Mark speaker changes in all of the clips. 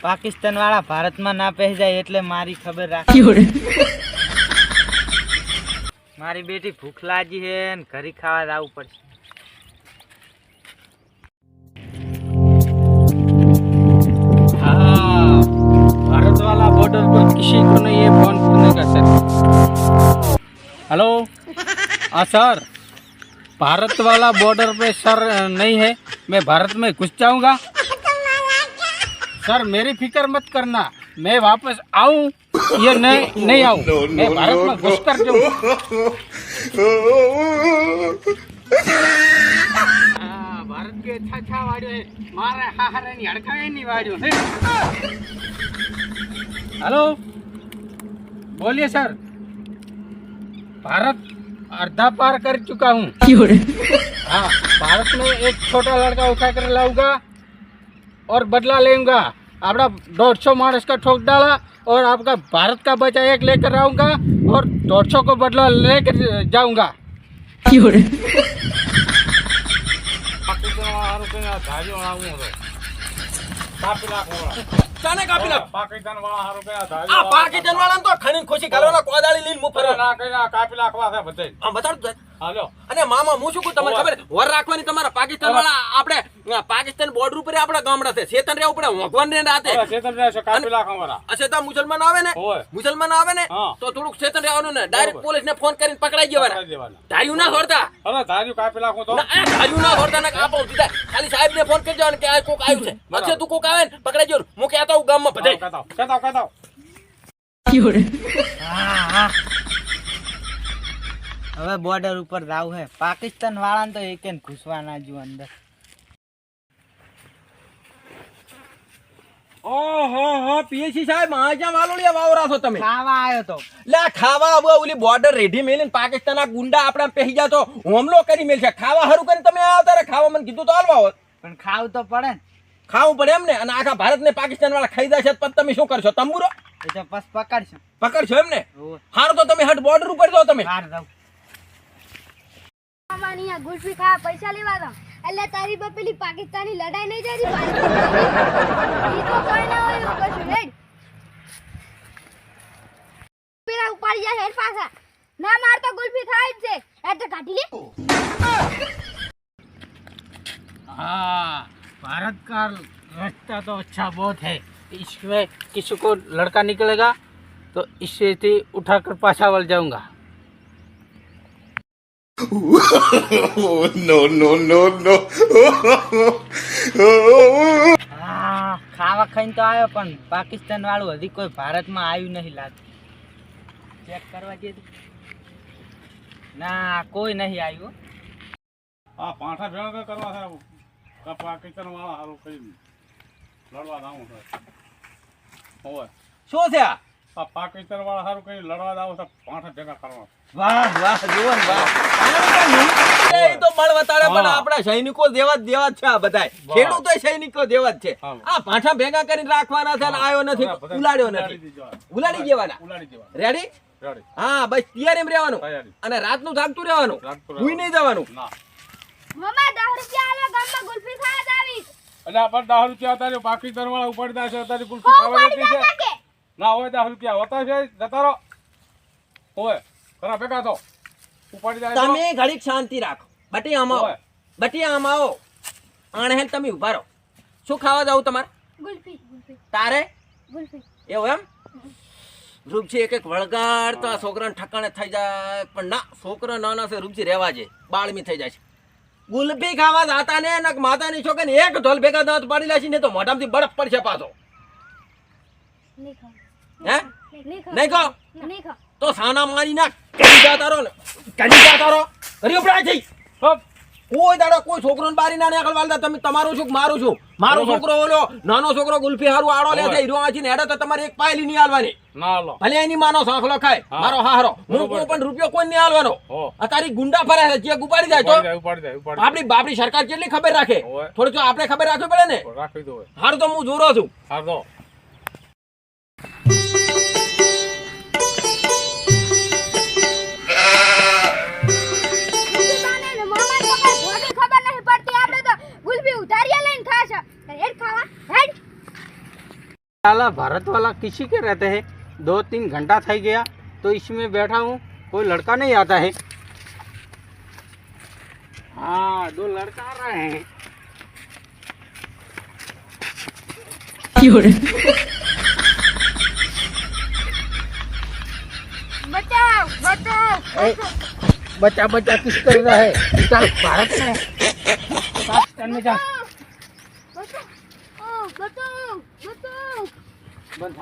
Speaker 1: પાકિસ્તાન વાળા ભારતમાં ના પહેરી જાય એટલે મારી ખબર રાખ મારી બેટી ભૂખ લાગી હે ને ઘરે ખાવા જવું પડશે
Speaker 2: हाँ भारत वाला बॉर्डर पर किसी को नहीं ये फोन नहीं कर सकते हेलो हाँ सर भारत वाला बॉर्डर पे सर नहीं है मैं भारत में घुस जाऊंगा सर मेरी फ़िक्र मत करना। मैं वापस आऊँ या नहीं नहीं आऊँ। no, no, मैं भारत no, में घुस कर ભારત बोलिए सर। भारत अर्धा पार कर चुका हूँ। हाँ भारत में एक छोटा लड़का उठा कर लाऊँगा। और बदला लेऊँगा आपका दौड़ सौ मानस का ठोक डाला और आपका भारत का बचा एक लेकर आऊँगा और दौड़ सौ को बदला लेकर जाऊँगा।
Speaker 3: ચાને કાપી નાખ.
Speaker 2: પાકિસ્તાન વાળા હારો કે
Speaker 3: આ પાકિસ્તાન વાળાને તો ખણીન ખુશી કરવાના કોદાળી લઈને મું ફરે
Speaker 2: ના કઈ કાપી નાખવા છે બધે
Speaker 3: આમ બતાડ.
Speaker 2: હાલો.
Speaker 3: અને મામા હું શું કહું તમને ખબર? વર રાખવાની તમારા પાકિસ્તાન વાળા આપણે પાકિસ્તાન બોર્ડર ઉપર આપણા ગામડા છે. શેતન રે ઉપર ભગવાન રે રાતે.
Speaker 2: ચેતન રહેશે કાપી નાખવા વાળા
Speaker 3: અશેતા મુસલમાન આવે ને? મુસલમાન આવે ને? તો થોડુંક શેતન રહેવાનું ને. ડાયરેક્ટ પોલીસ ને ફોન કરીને પકડાઈ જવાના. ધાર્યું ના હોરતા
Speaker 2: અરે ધાર્યું કાપી નાખું તો?
Speaker 3: ધાર્યું ના હોરતા ને કાપો. ખાલી સાહેબ ને ફોન કરજો કે આ કોક આવ્યું છે. અચ્છા તું કોક આવે ને પકડાઈ જો હું કહેતો હું ગામમાં
Speaker 2: કહેતા આવો.
Speaker 1: હા હા. હવે બોર્ડર ઉપર જાવું હે. પાકિસ્તાન વાળાને તો એક ઘૂસવા ના જો અંદર.
Speaker 3: ઓહો હો પીએસી સાહેબ માજા વાલોડિયા વાવરા છો તમે?
Speaker 1: ખાવા આવ્યો તો.
Speaker 3: લે ખાવા આવો ઓલી બોર્ડર રેડી મેલીને પાકિસ્તાનના ગુંડા આપણા પહેરી જાતો હુમલો કરી મેલ છે ખાવા હારું કરીને તમે આવતા રે ખાવા મને કીધું તો હાલવા
Speaker 1: પણ ખાવ તો પડે ને.
Speaker 3: ખાવું પડે એમ ને અને આખા ભારત ને પાકિસ્તાન વાળા ખાઈ જશે પછી તમે શું કરશો? તંબુરો?
Speaker 1: એ તો બસ પકડશું.
Speaker 3: પકડશો એમ ને. હારું તો તમે હટ બોર્ડર ઉપર જાઓ તમે.
Speaker 4: ગુલ્ફી ખાવા પૈસા લેવા હતા એટલે તારી પર પેલી પાકિસ્તાની લડાઈ નહીં જતી પાકિસ્તાનની. તો કોઈ ના હોય એવું કશું હેડ. પેલા ઉપાડી જાય હેડ પાછા. ના માર તો ગુલ્ફી ખાવી જ છે. કાઢી લે.
Speaker 2: हाँ भारत का रास्ता तो अच्छा बहुत है इसमें किसी को लड़का निकलेगा तो इससे थी उठाकर पाछा वल जाऊंगा
Speaker 5: no, no, no, no.
Speaker 1: હા ખાવા ખાઈને તો આવ્યો પણ પાકિસ્તાન વાળું હજી કોઈ ભારતમાં આવ્યું નહીં લાગતું ચેક કરવા જઈએ તો. ના કોઈ નહીં આવ્યું
Speaker 2: હા પાઠા ભેગા કરવા છે કા પાકિસ્તાન વાળા હારું કઈ લડવા જાવું હોય
Speaker 3: શું છે આ
Speaker 2: આ પાકિસ્તાન વાળા હારું કઈ લડવા જાવું છે પાઠા ભેગા કરવા.
Speaker 3: વાહ વાહ જુઓ વાહ. એ તો બળ વતાડે પણ
Speaker 2: હા.
Speaker 3: આપણા સૈનિકો જેવા જ જેવા છે આ બધાય. ખેડૂતો સૈનિકો જેવા જ છે. આ પાછા ભેગા કરીને રાખવાના છે આવ્યો નથી ઉલાડ્યો નથી. ઉલાડી દેવાના. રેડી
Speaker 2: રેડી
Speaker 3: હા બસ તૈયારીમાં રહેવાનું. અને રાતનું જાગતું રહેવાનું. ભૂઈ નહીં જવાનું.
Speaker 2: ના.
Speaker 4: મમ્મા દસ રૂપિયા આલો ગામમાં ગુલ્ફી ખાવા જ આવીશ.
Speaker 2: એટલે આપણે રૂપિયા અત્યારે પાકિસ્તાન વાળા ઉપાડી દેશે અત્યારે
Speaker 4: હો,
Speaker 2: ખાવા જતી છે? ના હોય રૂપિયા હોતા છે જતા હોય ભેગા થો. ઉપાડી જાય
Speaker 3: તમે ઘડીક શાંતિ રાખો. બટી આમ આવો.
Speaker 2: હોય.
Speaker 3: બટી આમ આવો. આણે હેલ તમે ઊભા રહો. શું ખાવા જાવ તમારે?
Speaker 4: ગુલ્ફી ગુલ્ફી.
Speaker 3: તારે?
Speaker 4: ગુલ્ફી.
Speaker 3: એવું એમ? રૂપસી એક એક વળગાડ તો આ છોકરાને ઠકાણે થઈ જાય. પણ ના છોકરા નાના છે રૂપજી રહેવા જાય બાળમી થઈ જાય છે. ગુલફી ખાવા દાતા ને નક માતાની છોકરી એક ઢોલ ભેગા દાંત પાડી લાશી ને તો મોઢામાંથી બરફ પડશે પાછો. હે?
Speaker 4: નહીં
Speaker 3: કહો તો સાના મારી નાખ. કરી જાતા રહો ને. કરી જાતા રહો. કરી ઉપડા થઈ. કોઈ દાડો કોઈ છોકરોને બારી ના નીકળ વાલતા તમે તમારું છું મારું છું? મારો છોકરો ઓલો નાનો છોકરો ગુલ્ફી હારું આડો લે છે હીરો આંચીને નેડે તો તમારે એક પાયલી નહીં હાલવાની.
Speaker 2: ના
Speaker 3: ભલે એની માનો સાંખલો ખાય. મારો હારો હું. કોઈ પણ રૂપિયો કોઈ નહીં હાલવાનો. તારી ગુંડા ફરે છે જે ઉપાડી જાય તો. આપણી બાપડી સરકાર કેટલી ખબર રાખે. થોડી જો આપણે ખબર રાખવી પડે ને? હારું તો હું જોરો છું.
Speaker 2: હા તો साला भारत वाला किसी के रहते हैं दो तीन घंटा थी गया तो इसमें बैठा हूँ कोई लड़का नहीं आता है हाँ दो लड़का आ रहे हैं
Speaker 4: બચાવ બચાવ
Speaker 2: ए, बच्चा बच्चा किस कर रहा है चल भारत में पाकिस्तान में जा
Speaker 4: બચાવ ઓ બચાવ બચાવ
Speaker 3: બંધ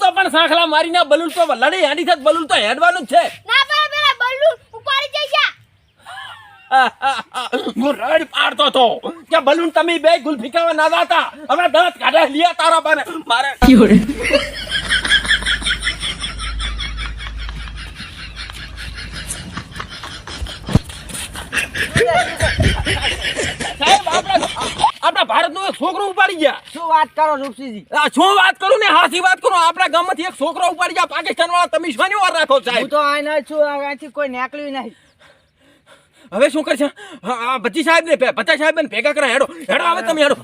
Speaker 3: તો પણ સાંખલા મારીને બલૂલ તો લડે હાડી થાત બલૂલ તો હેડવાનું જ છે.
Speaker 4: ના બરાબર ઉપાડી જઈ
Speaker 3: હું રડ પાડતો તો કે બલૂન તમે બે ગુલ્ફી ના જાતા. હવે દાંત કાઢે લિયા તારા બને. મારે સાહેબ આપણા આપણા ભારતનો એક છોકરો ઉપાડી ગયા.
Speaker 1: શું વાત કરો રૂપસીજી
Speaker 3: આ શું વાત કરું ને? હાથી વાત કરું. આપણા ગામમાંથી એક છોકરો ઉપાડી ગયા. પાકિસ્તાન વાળા તમે વાર રાખો
Speaker 1: હું
Speaker 3: સાહેબ?
Speaker 1: તો આને છું અહીંથી કોઈ નીકળ્યું નહીં.
Speaker 3: હવે શું કરશે આ સાહેબ ને પચાસ સાહેબ ને ભેગા કરાય હેડો હેડો, આવે તમે, હેડો.